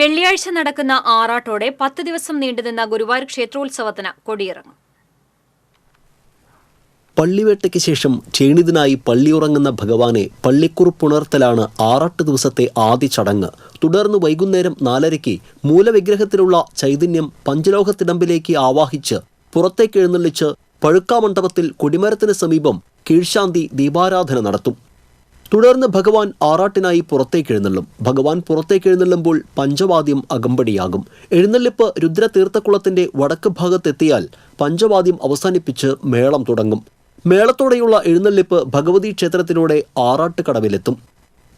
വെള്ളിയാഴ്ച നടക്കുന്ന ആറാട്ടോടെ പത്ത് ദിവസം നീണ്ടുനിന്ന ഗുരുവായൂർ ക്ഷേത്രോത്സവത്തിന് കൊടിയിറങ്ങും. പള്ളിവേട്ടയ്ക്ക് ശേഷം ക്ഷീണിതനായി പള്ളിയുറങ്ങുന്ന ഭഗവാനെ പള്ളിക്കുറുപ്പുണർത്തലാണ് ആറാട്ട് ദിവസത്തെ ആദ്യ ചടങ്ങ്. തുടർന്ന് വൈകുന്നേരം നാലരയ്ക്ക് മൂലവിഗ്രഹത്തിലുള്ള ചൈതന്യം പഞ്ചലോഹത്തിടമ്പിലേക്ക് ആവാഹിച്ച് പുറത്തേക്ക് എഴുന്നള്ളിച്ച് പഴുക്കാമണ്ഡപത്തിൽ കൊടിമരത്തിന് സമീപം കീഴ്ശാന്തി ദീപാരാധന നടത്തും. തുടർന്ന് ഭഗവാൻ ആറാട്ടിനായി പുറത്തേക്ക് എഴുന്നള്ളും ഭഗവാൻ പുറത്തേക്ക് എഴുന്നള്ളുമ്പോൾ പഞ്ചവാദ്യം അകമ്പടിയാകും. എഴുന്നള്ളിപ്പ് രുദ്രതീർത്ഥക്കുളത്തിന്റെ വടക്ക് ഭാഗത്തെത്തിയാൽ പഞ്ചവാദ്യം അവസാനിപ്പിച്ച് മേളം തുടങ്ങും. മേളത്തോടെയുള്ള എഴുന്നള്ളിപ്പ് ഭഗവതി ക്ഷേത്രത്തിലൂടെ ആറാട്ട് കടവിലെത്തും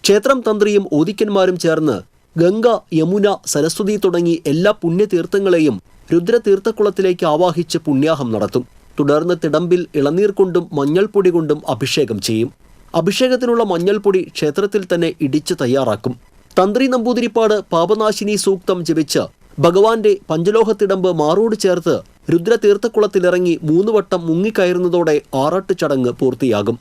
ക്ഷേത്രം തന്ത്രിയും ഓദിക്കന്മാരും ചേർന്ന് ഗംഗ യമുന സരസ്വതി തുടങ്ങി എല്ലാ പുണ്യതീർത്ഥങ്ങളെയും രുദ്രതീർത്ഥക്കുളത്തിലേക്ക് ആവാഹിച്ച് പുണ്യാഹം നടത്തും. തുടർന്ന് തിടമ്പിൽ ഇളനീർ കൊണ്ടും മഞ്ഞൾപ്പൊടി കൊണ്ടും അഭിഷേകം ചെയ്യും. അഭിഷേകത്തിനുള്ള മഞ്ഞൾപ്പൊടി ക്ഷേത്രത്തിൽ തന്നെ ഇടിച്ച് തയ്യാറാക്കും. തന്ത്രി നമ്പൂതിരിപ്പാട് പാപനാശിനി സൂക്തം ജപിച്ച് ഭഗവാന്റെ പഞ്ചലോഹത്തിടമ്പ് മാറോട് ചേർത്ത് രുദ്രതീർത്ഥക്കുളത്തിലിറങ്ങി മൂന്ന് വട്ടം മുങ്ങിക്കയറുന്നതോടെ ആറാട്ട് ചടങ്ങ് പൂർത്തിയാകും.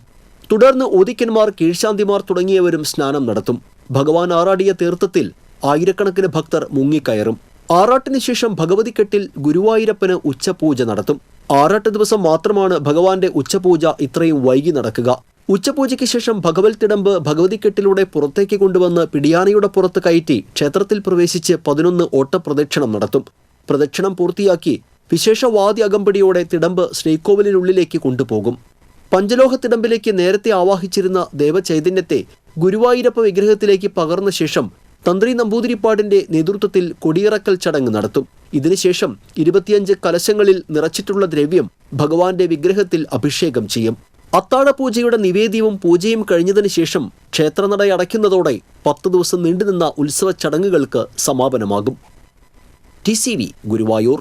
തുടർന്ന് ഓദിക്കന്മാർ കീഴ്ശാന്തിമാർ തുടങ്ങിയവരും സ്നാനം നടത്തും. ഭഗവാൻ ആറാടിയ തീർത്ഥത്തിൽ ആയിരക്കണക്കിന് ഭക്തർ മുങ്ങിക്കയറും. ആറാട്ടിന് ശേഷം ഭഗവതിക്കെട്ടിൽ ഗുരുവായൂരപ്പന് ഉച്ചപൂജ നടത്തും. ആറാട്ട് ദിവസം മാത്രമാണ് ഭഗവാന്റെ ഉച്ചപൂജ ഇത്രയും വൈകി നടക്കുക. ഉച്ചപൂജയ്ക്ക് ശേഷം ഭഗവത് തിടമ്പ് ഭഗവതിക്കെട്ടിലൂടെ പുറത്തേക്ക് കൊണ്ടുവന്ന് പിടിയാനയുടെ പുറത്ത് കയറ്റി ക്ഷേത്രത്തിൽ പ്രവേശിച്ച് പതിനൊന്ന് ഓട്ടപ്രദക്ഷിണം നടത്തും. പ്രദക്ഷിണം പൂർത്തിയാക്കി വിശേഷവാദി അകമ്പടിയോടെ തിടമ്പ് ശ്രീകോവിലിനുള്ളിലേക്ക് കൊണ്ടുപോകും. പഞ്ചലോഹ തിടമ്പിലേക്ക് നേരത്തെ ആവാഹിച്ചിരുന്ന ദേവചൈതന്യത്തെ ഗുരുവായൂരപ്പ വിഗ്രഹത്തിലേക്ക് പകർന്ന ശേഷം തന്ത്രി നമ്പൂതിരിപ്പാടിന്റെ നേതൃത്വത്തിൽ കൊടിയിറക്കൽ ചടങ്ങ് നടത്തും. ഇതിനുശേഷം ഇരുപത്തിയഞ്ച് കലശങ്ങളിൽ നിറച്ചിട്ടുള്ള ദ്രവ്യം ഭഗവാന്റെ വിഗ്രഹത്തിൽ അഭിഷേകം ചെയ്യും. അത്താഴ പൂജയുടെ നിവേദ്യവും പൂജയും കഴിഞ്ഞതിന് ശേഷം ക്ഷേത്രനട അടയ്ക്കുന്നതോടെ പത്ത് ദിവസം നീണ്ടുനിന്ന ഉത്സവ ചടങ്ങുകൾക്ക് സമാപനമാകും. T C V Guruvayur.